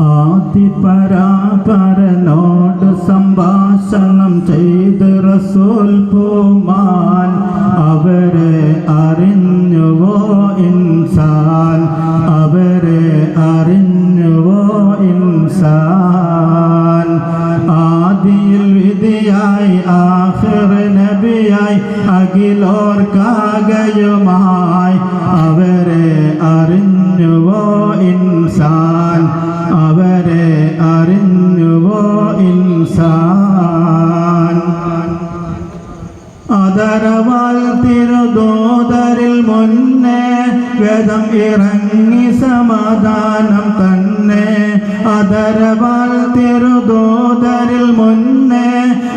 ആദിപരാപരനോട് സംഭാഷണം ചെയ്ത് റസൂൽ പൂമാൻ. അവരെ അറിഞ്ഞുവോ ഇൻസാൻ? അവരെ അറിഞ്ഞുവോ ഇൻസാൻ? ആദിയിൽ വിധിയായി ആഖിർ നബിയായി അഖിലോർക്കാകയുമായി അതരവാൽ തിരുദോതരിൽ മുന്നേ വേദം ഇറങ്ങി സമാധാനം തന്നെ. ആദരവാൽ തിരുദോതരിൽ മുന്നേ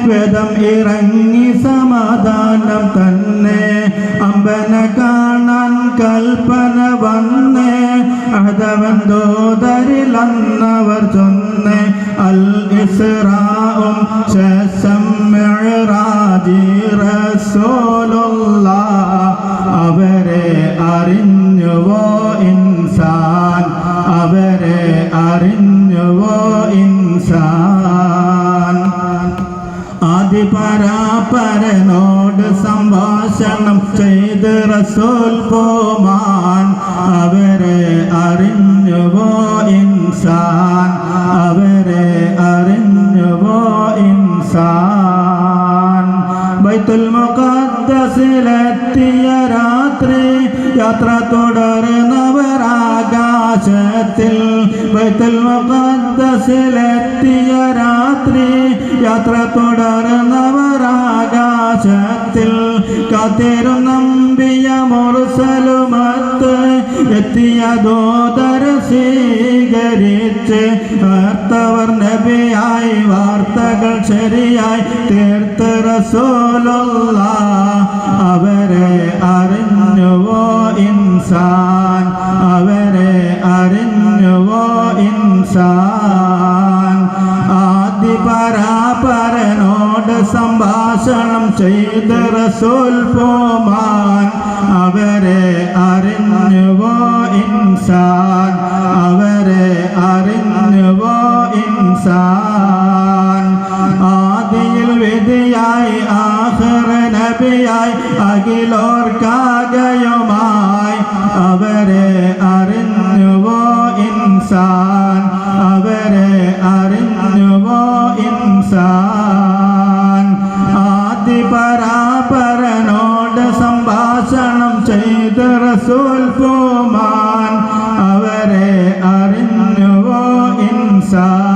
വേദം ഇറങ്ങി സമാധാനം തന്നെ. അമ്പന കാണാൻ കൽപ്പന വന്നേ അഹതവൻ ദോതരിൽ അന്നവർ ചൊന്നേ. അൽ ഇസ്രാവും ശേഷം മിഅ്റാജി റസൂലുള്ള അവരെ അറിഞ്ഞുവോ ഇൻസാൻ? അവരെ അറിഞ്ഞുവോ ഇൻസാൻ? ആദിപരാപരനോട് സംഭാഷണം ചെയ്ത് റസൂൽ പോമാൻ അവരെ അറിഞ്ഞുവോ ഇൻസാൻ? അവരെ അറിഞ്ഞുവോ ഇൻസാൻ? ബൈത്തുൽ മുഖദ്ദസിലെത്തിയ രാത്രി യാത്ര തുടർന്നവരാകാശത്തിൽ ബൈത്തുൽ മുഖദ്ദസിലെത്തിയ രാത്രി യാത്ര തുടർന്നവരാകാശത്തിൽ കാത്തിരുന്നമ്പിയ മുറുസലുമത്ത് എത്തിയ ദോതര സ്വീകരിച്ച് വാർത്തവർ നബിയായി വാർത്തകൾ ശരിയായി തീർത്ത് റസൂലുള്ള. അവരെ അറിഞ്ഞുവോ ഇൻസാൻ? അവരെ അറിഞ്ഞുവോ ഇൻസാൻ? ആദിപരാപരനോട് സംഭാഷണം ചെയ്ത് റസൂൽ പോമാൻ. അവരെ അറിഞ്ഞുവോ ഇൻസാൻ? അവരെ ഇൻസാൻ ആദിയിൽ വിധിയായി ആഹ്റ നബിയായി അഖിലോർക്കാകയുമായി. അവരെ അറിഞ്ഞുവോ ഇൻസാൻ? അവരെ അറിഞ്ഞുവോ ഇൻസാൻ? ആദി പരാപരനോട് സംഭാഷണം ചെയ്ത് റസൂൽ പൂമാൻ അവരെ അറിഞ്ഞുവോ ഇൻസാൻ?